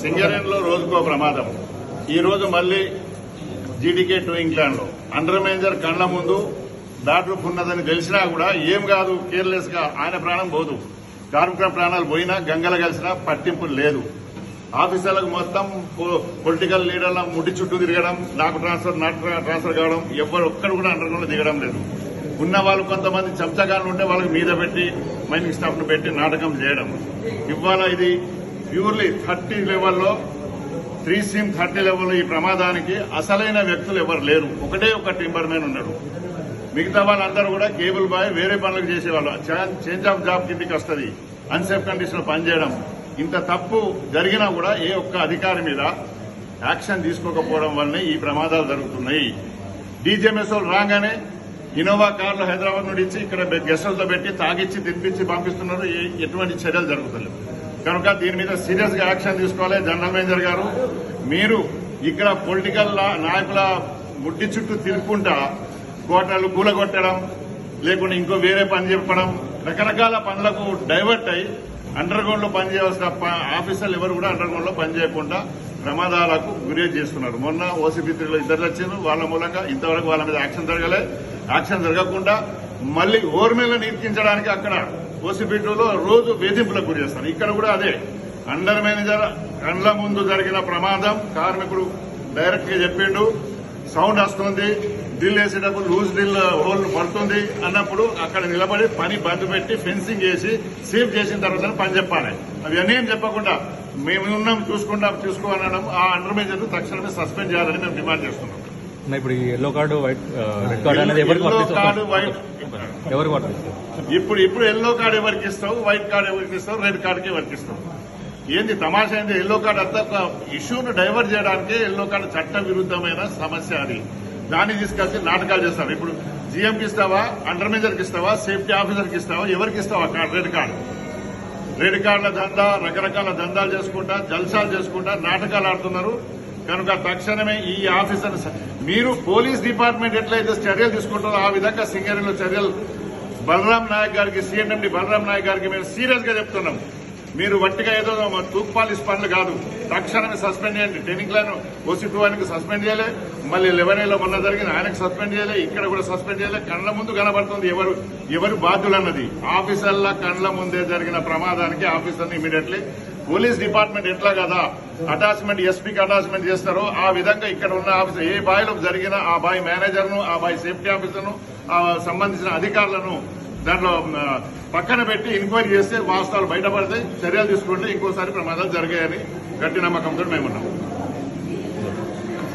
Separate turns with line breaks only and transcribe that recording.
సింగరేణిలో రోజుకో ప్రమాదం. ఈరోజు మళ్ళీ జీడీకే టూ ఇంగ్లాండ్లో అండర్ మేనేజర్ కళ్ళ ముందు దాటుకు ఉన్నదని తెలిసినా కూడా ఏం కాదు కేర్లెస్గా ఆయన ప్రాణం పోదు. కార్మికుల ప్రాణాలు పోయినా గంగల కలిసినా పట్టింపు లేదు. ఆఫీసర్లకు మొత్తం పొ- పొలిటికల్ లీడర్ల ముడి చుట్టూ తిరగడం నాకు ట్రాన్స్ఫర్ నాకు ట్రాన్స్ఫర్ కావడం ఎవరు ఒక్కడు కూడా అండర్ దిగడం లేదు. ఉన్న వాళ్ళు కొంతమంది చెంచగాళ్ళు ఉంటే వాళ్ళకి మీద పెట్టి మైనింగ్ స్టాఫ్ను పెట్టి నాటకం చేయడం. ఇవాళ ఇది ప్యూర్లీ థర్టీ లెవెల్లో త్రీ సిమ్ థర్టీ లెవెల్లో ఈ ప్రమాదానికి అసలైన వ్యక్తులు ఎవరు లేరు. ఒకటే ఒక టింబర్ మ్యాన్ ఉన్నాడు. మిగతా వాళ్ళందరూ కూడా కేబుల్ బాయ్ వేరే పనులకు చేసేవాళ్ళు. చేంజ్ ఆఫ్ జాబ్ కిందకి వస్తుంది. అన్సేఫ్ కండిషన్లో పనిచేయడం. ఇంత తప్పు జరిగినా కూడా ఏ ఒక్క అధికారి మీద యాక్షన్ తీసుకోకపోవడం వల్లనే ఈ ప్రమాదాలు జరుగుతున్నాయి. డీజేఎంఎస్ రాగానే ఇన్నోవా కార్లు హైదరాబాద్ నుండి ఇచ్చి ఇక్కడ గెస్టులతో పెట్టి తాగిచ్చి తినిపించి పంపిస్తున్నారు. ఎటువంటి చర్యలు జరుగుతలేవు కనుక దీని మీద సీరియస్గా యాక్షన్ తీసుకోవాలి జనరల్ మేనేజర్ గారు. మీరు ఇక్కడ పొలిటికల్ నాయకుల ముట్టి చుట్టూ తిరుక్కుంటా కోటలు కూలగొట్టడం లేకుంటే ఇంకో వేరే పని చెప్పడం రకరకాల పనులకు డైవర్ట్ అయి అండర్ గ్రౌండ్లో ఆఫీసర్లు ఎవరు కూడా అండర్ గ్రౌండ్లో పనిచేయకుండా ప్రమాదాలకు గురి చేస్తున్నారు మొన్న ఓసీపీ ఇద్దరు వచ్చారు వాళ్ళ మూలంగా ఇంతవరకు వాళ్ళ మీద యాక్షన్ జరగలే. యాక్షన్ జరగకుండా మళ్ళీ ఓర్మేలను ఇరికించడానికి అక్కడ ఓసీపీ రోజు వేధింపులకు గురి చేస్తారు ఇక్కడ కూడా అదే. అండర్ మేనేజర్ కండ్ల ముందు జరిగిన ప్రమాదం కార్మికుడు డైరెక్ట్గా చెప్పిండు. సౌండ్ వస్తుంది. డ్రిల్ వేసేటప్పుడు లూజ్ డ్రిల్ హోల్ పడుతుంది అన్నప్పుడు అక్కడ నిలబడి పని బంద్ పెట్టి ఫెన్సింగ్ చేసి సేఫ్ చేసిన తర్వాత పని చెప్పాలి. అవి ఏం చెప్పకుండా మేము ఉన్నాం చూసుకుంటాం చూసుకోవాలనడం ఆ అండర్ మేజర్ తక్షణమే సస్పెండ్ చేయాలని మేము డిమాండ్ చేస్తున్నాం.
ఇప్పుడు yellow card white red card అనేది ఎవరికి
కార్డు వైట్
ఎవరికి వర్తిస్తుంది?
ఇప్పుడు ఇప్పుడు ఎల్లో కార్డు ఎవరికి ఇస్తావు వైట్ కార్డు ఎవరికి ఇస్తావు రెడ్ కార్డుకి ఎవరికి ఇస్తావు? ఏంది తమాషా ఏంది? ఎల్లో కార్డు అంతా ఒక ఇష్యూను డైవర్ట్ చేయడానికి ఎల్లో కార్డు చట్ట విరుద్ధమైన సమస్య అది. దాన్ని తీసుకొచ్చి నాటకాలు చేస్తారు. ఇప్పుడు జీఎంకి ఇస్తావా అండర్ మేజర్కి ఇస్తావా సేఫ్టీ ఆఫీసర్కి ఇస్తావా ఎవరికి ఇస్తావా కార్డు రెడ్ కార్డు రెడ్ కార్డుల దందా రకరకాల దందాలు చేసుకుంటా జల్సాలు చేసుకుంటా నాటకాలు ఆడుతున్నారు. కనుక తక్షణమే ఈ ఆఫీసర్ మీరు పోలీస్ డిపార్ట్మెంట్ ఎట్లయితే చర్యలు తీసుకుంటారో ఆ విధంగా సింగరేణిలో చర్యలు. బలరాం నాయక్ గారికి సీఎండి బలరాం నాయక్ గారికి మేము సీరియస్గా చెప్తున్నాం. మీరు వట్టిగా ఏదో తూక్పాలిస్ పనులు కాదు. తక్షణమే సస్పెండ్ చేయండి. ట్రైనింగ్ లైన్ ఓసీ టూ ఆయనకు సస్పెండ్ చేయలే. మళ్ళీ లెవెనేలో మొన్న జరిగిన ఆయనకు సస్పెండ్ చేయలే. ఇక్కడ కూడా సస్పెండ్ చేయలే. కళ్ళ ముందు కనబడుతుంది ఎవరు ఎవరు బాధ్యులు అన్నది ఆఫీసర్ల కళ్ళ ముందే జరిగిన ప్రమాదానికి ఆఫీసర్ని ఇమీడియట్లీ. పోలీస్ డిపార్ట్మెంట్ ఎట్లా కదా? అటాచ్మెంట్ ఎస్పీకి అటాచ్మెంట్ చేస్తారో ఆ విధంగా ఇక్కడ ఉన్న ఆఫీసర్ ఏ బాయిలో జరిగిన ఆ బాయ్ మేనేజర్ను ఆ బాయ్ సేఫ్టీ ఆఫీసర్ను ఆ సంబంధించిన అధికారులను దాంట్లో పక్కన పెట్టి ఎంక్వైరీ చేస్తే వాస్తవాలు బయటపడితే చర్యలు తీసుకుంటే ఇంకోసారి ప్రమాదాలు జరిగాయని గట్టి నమ్మకంతో మేము ఉన్నాం